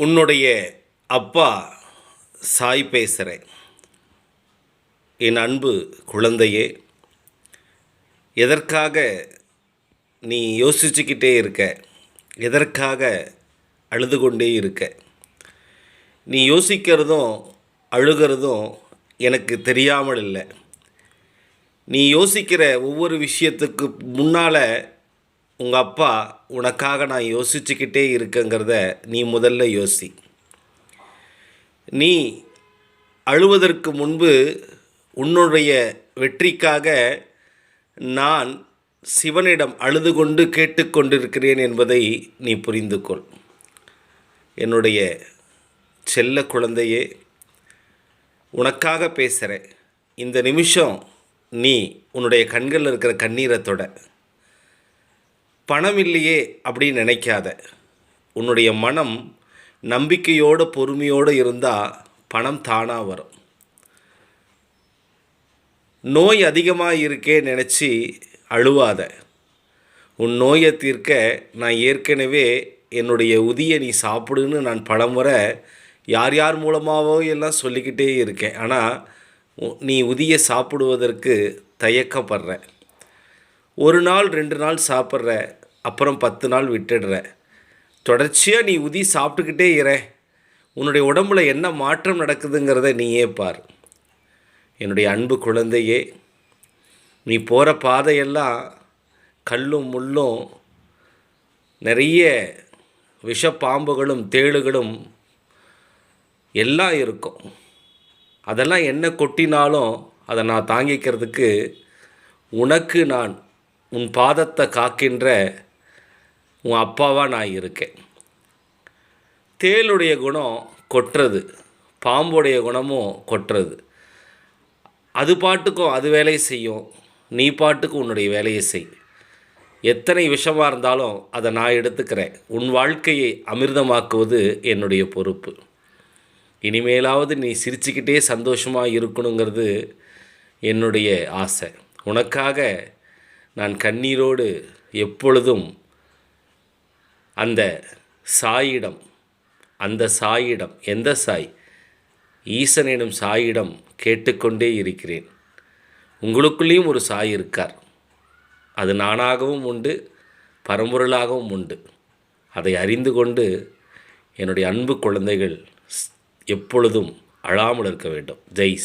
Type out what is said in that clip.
உன்னுடைய அப்பா சாய் பேசுகிறேன் என் அன்பு குழந்தையே எதற்காக நீ யோசிச்சுக்கிட்டே இருக்க? எதற்காக அழுது கொண்டே இருக்க? நீ யோசிக்கிறதும் அழுகிறதும் எனக்கு தெரியாமல் இல்லை. நீ யோசிக்கிற ஒவ்வொரு விஷயத்துக்கு முன்னால் உங்கள் அப்பா உனக்காக நான் யோசிச்சுக்கிட்டே இருக்கங்கிறத நீ முதல்ல யோசி. நீ அழுவதற்கு முன்பு உன்னுடைய வெற்றிக்காக நான் சிவனிடம் அழுது கொண்டு கேட்டுக்கொண்டிருக்கிறேன் என்பதை நீ புரிந்து கொள் என்னுடைய செல்ல குழந்தையே உனக்காக பேசுகிறேன் இந்த நிமிஷம் நீ உன்னுடைய கண்களில் இருக்கிற கண்ணீரை தொட. பணம் இல்லையே அப்படின்னு நினைக்காத. உன்னுடைய மனம் நம்பிக்கையோடு பொறுமையோடு இருந்தால் பணம் தானாக வரும். நோய் அதிகமாக இருக்கே நினச்சி அழுவாத. உன் நோயை தீர்க்க நான் ஏற்கனவே என்னுடைய உதியை நீ சாப்பிடுன்னு நான் பலமுறை யார் யார் மூலமாகவோ எல்லாம் சொல்லிக்கிட்டே இருக்கேன். ஆனால் உ- நீ உதியை சாப்பிடுவதற்கு தயக்கப்படுற. ஒரு நாள் ரெண்டு நாள் சாப்பிட்ற அப்புறம் பத்து நாள் விட்டுடுற. தொடர்ச்சியாக நீ உதி சாப்பிட்டுக்கிட்டே இற உன்னுடைய உடம்புல என்ன மாற்றம் நடக்குதுங்கிறத நீயே பார். என்னுடைய அன்பு குழந்தையே நீ போகிற பாதையெல்லாம் கல்லும் முள்ளும் நிறைய விஷப்பாம்புகளும் தேளுகளும் எல்லாம் இருக்கும். அதெல்லாம் என்ன கொட்டினாலும் அதை நான் தாங்கிக்கிறதுக்கு உனக்கு நான் உன் பாதத்தை காக்கின்ற உன் அப்பாவாக நான் இருக்கேன். தேளுடைய குணம் கொட்டுறது பாம்புடைய குணமும் கொட்டுறது அது பாட்டுக்கும் அது வேலையை செய்யும் நீ பாட்டுக்கும் உன்னுடைய வேலையை செய். எத்தனை விஷமாக இருந்தாலும் அதை நான் எடுத்துக்கிறேன். உன் வாழ்க்கையை அமிர்தமாக்குவது என்னுடைய பொறுப்பு. இனிமேலாவது நீ சிரிச்சுக்கிட்டே சந்தோஷமாக இருக்கணுங்கிறது என்னுடைய ஆசை. உனக்காக நான் கண்ணீரோடு எப்பொழுதும் அந்த சாயிடம் அந்த சாயிடம் எந்த சாய்? ஈசன் எனும் சாயிடம் கேட்டுக்கொண்டே இருக்கிறேன். உங்களுக்குள்ளேயும் ஒரு சாய் இருக்கார். அது நானாகவும் உண்டு பரம்பொருளாகவும் உண்டு. அதை அறிந்து கொண்டு என்னுடைய அன்பு குழந்தைகள் ஸ்- எப்பொழுதும் அழாமல் இருக்க வேண்டும். ஜெய்